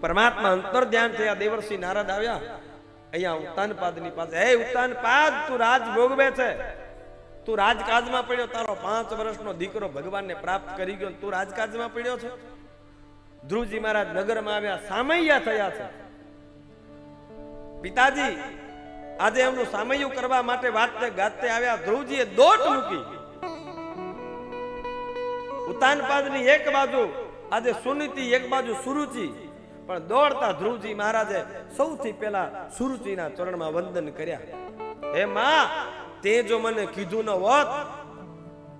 પરમાત્મા અંતર ધ્યાન થયા, દેવર્ષિ નારદ આવ્યા. અહીંયા ઉત્તાનપાદની પાસે, હે ઉત્તાનપાદ તું રાજ ભોગવે છે. તું રાજકાજમાં પડ્યો, તારો પાંચ વર્ષનો દીકરો ભગવાનને પ્રાપ્ત કરી ગયો તું રાજકાજમાં પડ્યો છે. ધ્રુવજી મહારાજ નગરમાં આવ્યા, સામૈયા થયા છે. પિતાજી, આજે એમનું સામૈયું કરવા માટે વાતે ગાતે આવ્યા, ધ્રુવજીએ દોટ મૂકી. ઉતાનપાદની એક બાજુ, આજે સુનીતિ, એક બાજુ સુરુચિ. પણ દોડતા ધ્રુવજી મહારાજે સૌથી પહેલા સુરુચિના ચરણમાં વંદન કર્યા. હે માં, તે જો મને કીધું ન હોત,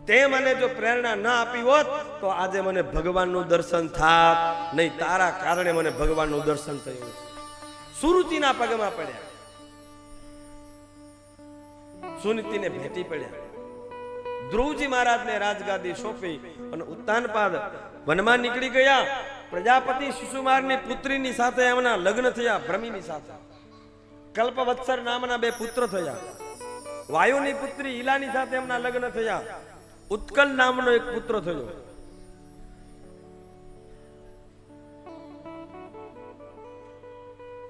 તે મને જો પ્રેરણા ન આપી હોત, તો આજે મને ભગવાનનું દર્શન થાત. નહીં, તારા કારણે મને ભગવાનનું દર્શન થયું સુરુચિના પગમાં પડ્યા. સુનીતિને ભેટી પડ્યા. ધ્રુવજી મહારાજને રાજગાદી સોંપી અને ઉત્તાનપાદ વનમાં નીકળી ગયા. પ્રજાપતિ શિશુમારની પુત્રીની સાથે એમના લગ્ન થયા ભ્રમીની સાથે. કલ્પવત્સર નામના બે પુત્ર થયા. વાયુની પુત્રી ઈલાની સાથે એમના લગ્ન થયા. ઉત્કલ નામનો એક પુત્ર થયો.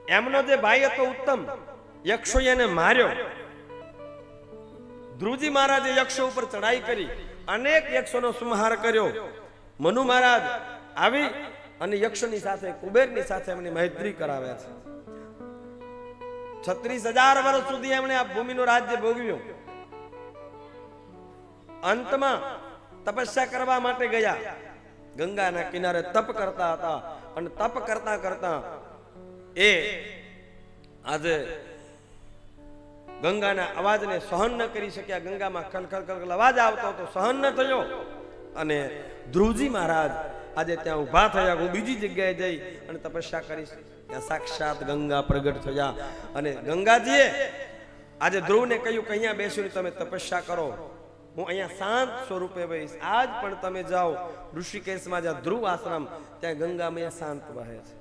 એમનો જે ભાઈ હતો ઉત્તમ, યક્ષો એને માર્યો. ધ્રુવજી મહારાજે યક્ષો ઉપર ચડાઈ કરી અનેક યક્ષોનો સંહાર કર્યો. મનુ મહારાજ, આવી અને યક્ષની સાથે, કુબેરની સાથે એમની મૈત્રી કરાવે છે. છત્રીસ હજાર વર્ષ સુધી એમણે આ ભૂમિનું રાજ્ય ભોગવ્યું. અંતમાં તપસ્યા કરવા માટે ગયા. ગંગાના કિનારે તપ કરતા હતા અને તપ કરતા કરતા એ આજે ગંગાના અવાજને સહન ન કરી શક્યા. ગંગામાં ખલ ખલ ખલ ખલ અવાજ આવતો હતો. સહન ન થયો. અને ધ્રુવજી મહારાજ આજે ત્યાં ઊભા થયા, હું બીજી જગ્યાએ જઈ અને તપસ્યા કરીશ. ત્યાં સાક્ષાત ગંગા પ્રગટ થયા. અને ગંગાજીએ આજે ધ્રુવને કહ્યું કે અહીંયા બેસીને તમે તપસ્યા કરો. હું અહીંયા શાંત સ્વરૂપે વહીશ. આજ પણ તમે જાઓ. ઋષિકેશમાં જ્યાં ધ્રુવ આશ્રમ, ત્યાં ગંગામાં શાંત વહે છે.